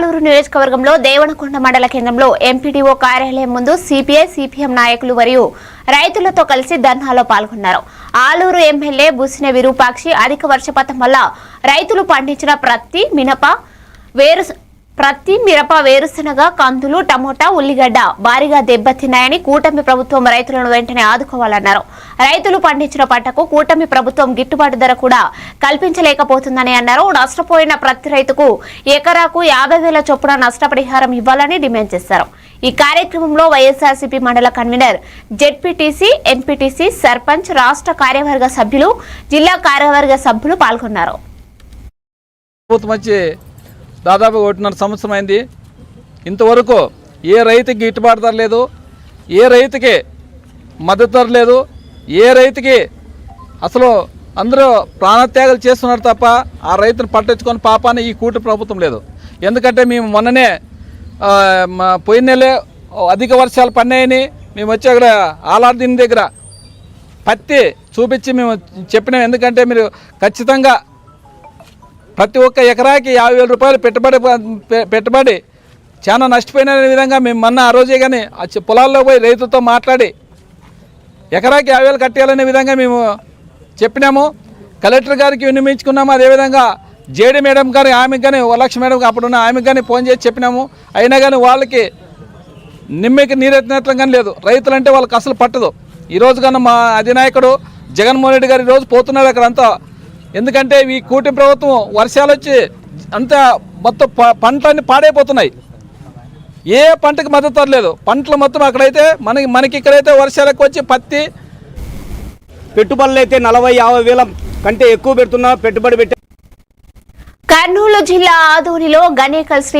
ఆలూరు నియోజకవర్గంలో దేవనకొండ మండల కేంద్రంలో ఎంపీడీఓ కార్యాలయం ముందు సిపిఐ సిపిఎం నాయకులు మరియు రైతులతో కలిసి ధర్నాలో పాల్గొన్నారు. ఆలూరు ఎమ్మెల్యే బుసిన విరూపాక్షి అధిక వర్షపాతం వల్ల రైతులు పండించిన ప్రత్తి మినప వేరు ప్రత్తి మిరప వేరుశనగ కందులు టమోటా ఉల్లిగడ్డ భారీగా దెబ్బతిన్నాయని కూటమి ప్రభుత్వం రైతులను వెంటనే ఆదుకోవాలన్నారు. రైతులు పండించిన పంటకు కూటమి ప్రభుత్వం గిట్టుబాటు ధర కూడా కల్పించలేకపోతుందని అన్నారు. నష్టపోయిన ప్రతి రైతుకు ఎకరాకు యాభై వేల చొప్పున నష్టపరిహారం ఇవ్వాలని డిమాండ్ చేశారు. ఈ కార్యక్రమంలో వైఎస్ఆర్సీపీ మండల కన్వీనర్ జెడ్పీటీసీ ఎంపీటీసీ సర్పంచ్ రాష్ట్ర కార్యవర్గ సభ్యులు జిల్లా కార్యవర్గ సభ్యులు పాల్గొన్నారు. దాదాపు ఒకటిన్నర సంవత్సరం అయింది. ఇంతవరకు ఏ రైతుకి గిట్టుబాటు ధర లేదు ఏ రైతుకి మద్దతు ధర లేదు ఏ రైతుకి అసలు అందరూ ప్రాణత్యాగాలు చేస్తున్నారు తప్ప ఆ రైతును పట్టించుకొని పాపాన్ని ఈ కూటమి ప్రభుత్వం లేదు. ఎందుకంటే మేము మొన్ననే మా పోయిన నెలే అధిక వర్షాలు పడినాయని మేము వచ్చి అక్కడ ఆలార్దిన్ దగ్గర పత్తి చూపించి మేము చెప్పినాం. ఎందుకంటే మీరు ఖచ్చితంగా ప్రతి ఒక్క ఎకరాకి యాభై వేల రూపాయలు పెట్టుబడి పెట్టుబడి. చాలా నష్టపోయిన విధంగా మేము మొన్న ఆ రోజే కానీ ఆ పొలాల్లో పోయి రైతుతో మాట్లాడి ఎకరాకి యాభై వేలు కట్టేయాలనే విధంగా మేము చెప్పినాము. కలెక్టర్ గారికి వినిపించుకున్నాము అదేవిధంగా జేడీ మేడం గారి ఆమెకు కానీ వరలక్ష మేడం అప్పుడున్న ఆమెకు కానీ ఫోన్ చేసి చెప్పినాము. అయినా కానీ వాళ్ళకి నిమ్మకి నీరెత్తినట్లు కానీ లేదు. రైతులంటే వాళ్ళకి అసలు పట్టదు. ఈరోజు కన్నా మా అధినాయకుడు జగన్మోహన్ రెడ్డి గారు ఈరోజు పోతున్నాడు అక్కడంతా. ఎందుకంటే ఈ కూటమి ప్రభుత్వం వర్షాలు వచ్చి అంతా మొత్తం పంటలన్నీ పాడైపోతున్నాయి. ఏ పంటకి మద్దతు ధర లేదు పంటలు మొత్తం అక్కడైతే మనకి మనకి ఇక్కడైతే వర్షాలకు వచ్చి పత్తి పెట్టుబడులు అయితే నలభై యాభై వేల కంటే ఎక్కువ పెడుతున్నా పెట్టుబడి పెట్టే కర్నూలు జిల్లా ఆదోనిలో గణేకల్ శ్రీ